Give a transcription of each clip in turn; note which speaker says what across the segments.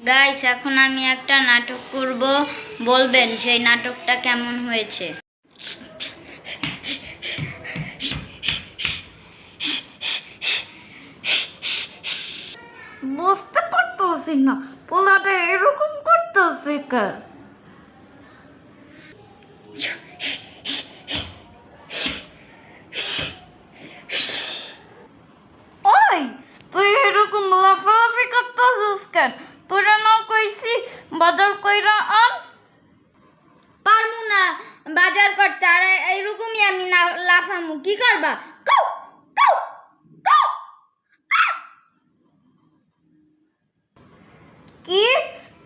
Speaker 1: Guys এখন আমি একটা নাটক করব। বলবেন সেই নাটকটা কেমন হয়েছে?
Speaker 2: বুঝতে পারতেছি না। পোলাটা এরকম করতেছে কে ওই তুই এরকম লাফালাফি করতেছিস কেন তোরা না বাজার কইরা আন
Speaker 1: পারমু না বাজার করতে আর এইরকমই আমি না লাফামু। কি করবা? কও কও কও
Speaker 2: কি?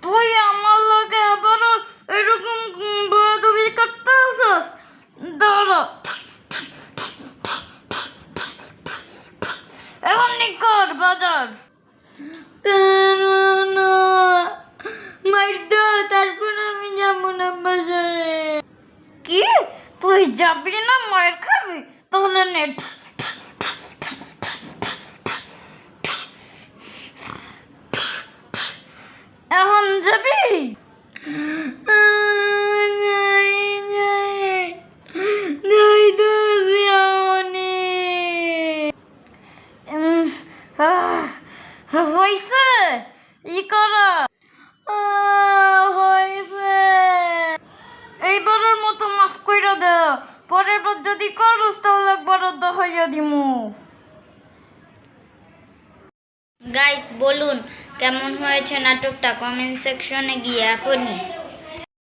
Speaker 2: তুই আমার লগে আবারও এরকম বড়দবি করতেছিস দাঁড়া। এমনি কর বাজার। দাও তারপর আমি যাব না বাজারে। কি? তুই যাবি না মায়ের খাবি? তাহলে নেট এখন যাবি? যাই যাই যাই দাসি পরের বার যদি করস, তাহলে একবার হইয়া দিমু।
Speaker 1: গাইস বলুন, কেমন হয়েছে নাটকটা? কমেন্ট সেকশনে গিয়ে এখনই